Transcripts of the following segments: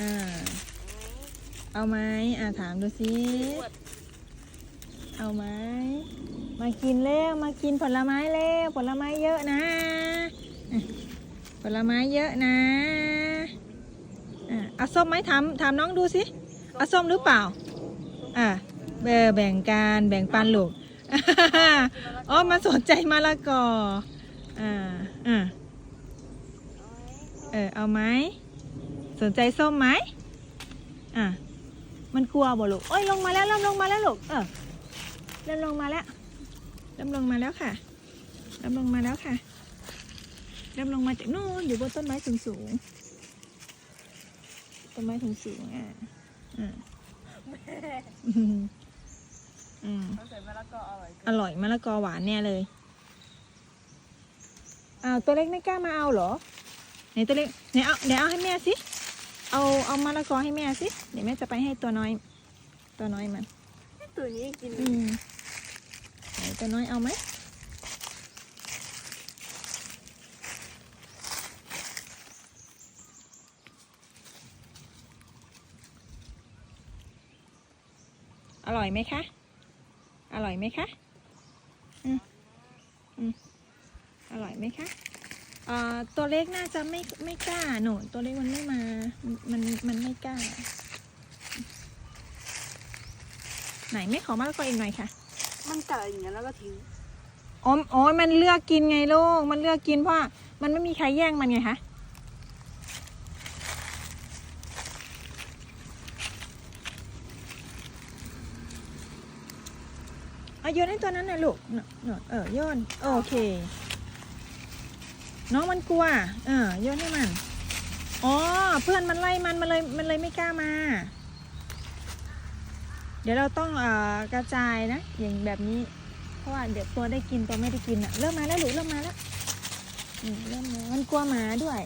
อ่า เอาไหมอ่าถามดูสิเอาไหมมากินเร็วมากินผลไม้เร็วผลไม้เยอะนะ ผลไม้เยอะนะอะเอาส้มไหมถามถามน้องดูสิเอาส้มหรือเปล่า อะเบอแบ่งการแบ่งปันลูกอ๋อมาสนใจมะละกออ่าอ่าเออเอาไหม สนใจส้มไหมอะ มันกลัวบ่ลูกโอ้ยลงมาแล้วเริ่มลงมาแล้วลูกเออเริ่มลงมาแล้วเริ่มลงมาแล้วค่ะเริ่มลงมาแล้วค่ะเริ่มลงมาจากนู่นอยู่บนต้นไม้สูงสูงๆต้นไม้สูงสูงๆอะอะอืมอืมต้องใส่มะละกออร่อยอร่อยมะละกอหวานแน่เลยอ้าวตัวเล็กไม่กล้ามาเอาเหรอไหนตัวเล็กไหนเอาเดี๋ยเอาให้แม่สิ เอาเอามะละกอให้แม่สิ เดี๋ยวแม่จะไปให้ตัวน้อย ตัวน้อยมัน ตัวนี้กินอืมไหนตัวน้อยเอาไหมอร่อยไหมคะ อร่อยไหมคะ อืมอืมอร่อยไหมคะเอ่อ ตัวเล็กน่าจะไม่ไม่กล้าหนูตัวเล็กมันไม่มา มันมันไม่กล้า ไหนไม่ขอมะละกออีกหน่อยค่ะ มันกัดอย่างเงี้ยแล้วก็ทิ้งอ๋ออ๋อมันเลือกกินไงลูก มันเลือกกินเพราะว่ามันไม่มีใครแย่งมันไงคะ เอาโยนให้ตัวนั้นหน่อยลูกหน่อยหน่อยเออโยน โอเค น้องมันกลัว เออโยนให้มัน อ๋อ เพื่อนมันไล่มันมันเลยมันเลยไม่กล้ามา เดี๋ยวเราต้องเอ่อกระจายนะ อย่างแบบนี้ เพราะว่าเดี๋ยวตัวได้กินตัวไม่ได้กินอะเริ่มมาแล้วหรือเริ่มมาแล้วอืมเริ่มมามันกลัวหมาด้วย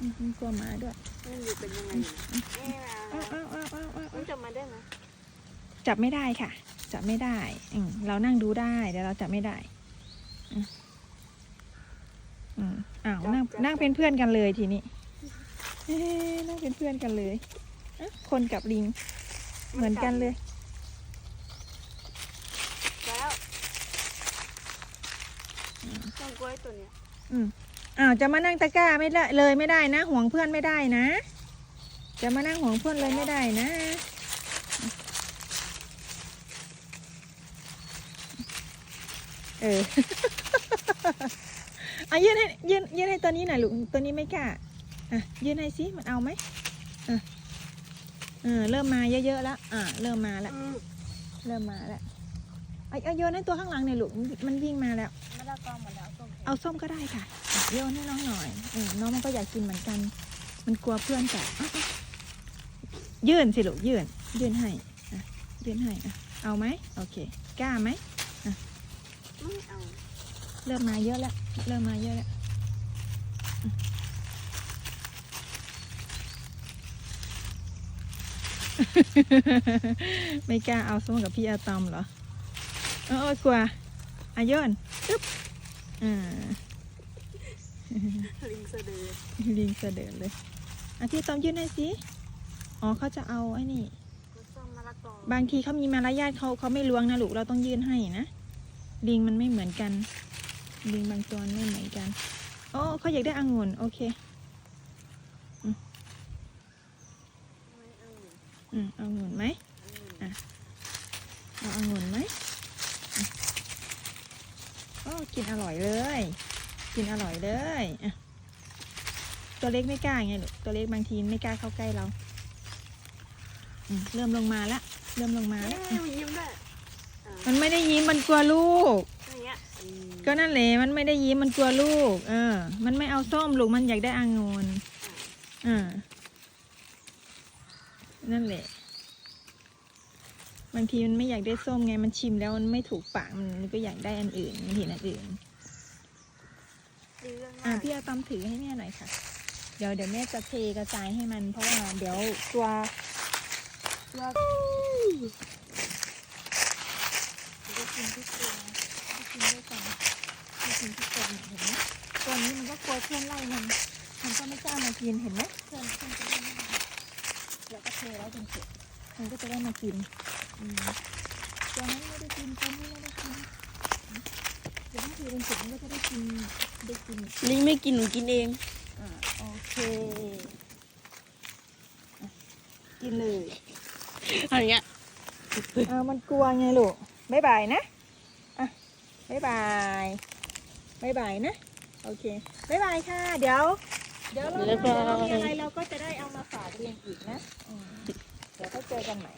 อืมมันกลัวหมาด้วยมันอยู่เป็นยังไงอยู่นี่นะอ้าวอ้าวอ้าวอ้าวอ้าวมันจับมาได้ไหมจับไม่ได้ค่ะ จับไม่ได้อืมเรานั่งดูได้แต่เราจับไม่ได้ อืมอืมอ้าวนั่งนั่งเป็นเพื่อนกันเลยทีนี้เอ๊ะนั่งเป็นเพื่อนกันเลยอะคนกับลิงเหมือนกันเลย แล้วต้นกล้วยตัวเนี้ยอ้าวจะมานั่งตะกร้าไม่ได้เลยไม่ได้นะห่วงเพื่อนไม่ได้นะ จะมานั่งห่วงเพื่อนเลยไม่ได้นะ เอออ่ะยื่นให้ยื่นยื่นให้ตัวนี้หน่อยลูกตัวนี้ไม่กล้าอะยื่นให้สิมันเอาไหมอะเออเริ่มมาเยอะๆแล้วอะเริ่มมาแล้วอืมเริ่มมาแล้วเอาเอาโยนให้ตัวข้างหลังหน่อยลูกมันวิ่งมาแล้วมะละกอหมดแล้วส้มเอาส้มก็ได้ค่ะอะโยนให้น้องหน่อยเออน้องมันก็อยากกินเหมือนกัน มันกลัวเพื่อนกัดอะอะยื่นสิลูกยื่น ยื่นให้อะยื่นให้อะเอาไหมโอเคกล้าไหมไม่เอา เริ่มมาเยอะแล้ว เริ่มมาเยอะแล้วไม่กล้าเอาส้มกับพี่อาตอมเหรอเออเออกลัวอาโยนปึ๊บอ่าลิงเสดลิงเสด็จเลยอาที่ตอมยื่นให้สิอ๋อเขาจะเอาไอ้นี่บางทีเขามีมารยาทเขาเขาไม่ล้วงนะลูกเราต้องยื่นให้นะลิงมันไม่เหมือนกัน ลิงบางตัวไม่เหมือนกันโอ้เขาอยากได้องุ่นโอเคไม่เอาอืมเอาองุ่นไหมอืมเอาองุ่นไหมอะโอ้กินอร่อยเลย กินอร่อยเลยอะตัวเล็กไม่กล้าไงลูกตัวเล็กบางทีไม่กล้าเข้าใกล้เราอืมเริ่มลงมาละ เริ่มลงมาเอ้ละยมันยิ้มด้วยอ่ามันไม่ได้ยิ้มมันกลัวลูกอย่า งเงี้ยอืมก็นั่นแหละมันไม่ได้ยิ้มมันกลัวลูก เออ มันไม่เอาส้มลูกมันอยากได้อางุ่นอ่านั่นแหละ บางทีมันไม่อยากได้ส้มไงมันชิมแล้วมันไม่ถูกปากมันก็อยากได้อันอื่นมันเห็นอันอื่นดีเรื่องอ่ามากพี่เอาตอมถือให้แม่หน่อยค่ะ เดี๋ยวเดี๋ยวแม่จะเทกระจายให้มัน เพราะว่าเดี๋ยวตัวตัวได้กินทุกตัว ให้กินด้วยกันให้กินทุกคนเห็นไหมตัวนี้มันก็กลัวเพื่อนไล่มัน มันก็ไม่กล้ามากินเห็นไหมเพื่อนเพื่อนจะไล่มันเทแล้วจนเสร็จมันก็จะได้มากินอืมตัวนั้นไม่ได้กินตัวนี้ไม่ได้กินเดี๋ยวถ้าเทเป็นเสร็จมันก็จะได้กินได้กินลิงไม่กินหนูกินเองอ่าโอเคอะกินเลยอะไรเงี้ย อ่ามันกลัวไงลูกบ๊ายบายนะอะ บ๊ายบายบ๊ายบายนะ โอเคบ๊ายบายค่ะ เดี๋ยว เดี๋ยวเราเดี๋ยวเรามีอะไรเราก็จะได้เอามาฝากเรียนอีกนะอืมเดี๋ยวก็เจอกันใหม่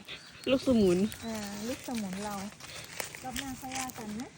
ลูกสมุน อ่าลูกสมุนเรารอบหน้าค่อยว่ากันนะ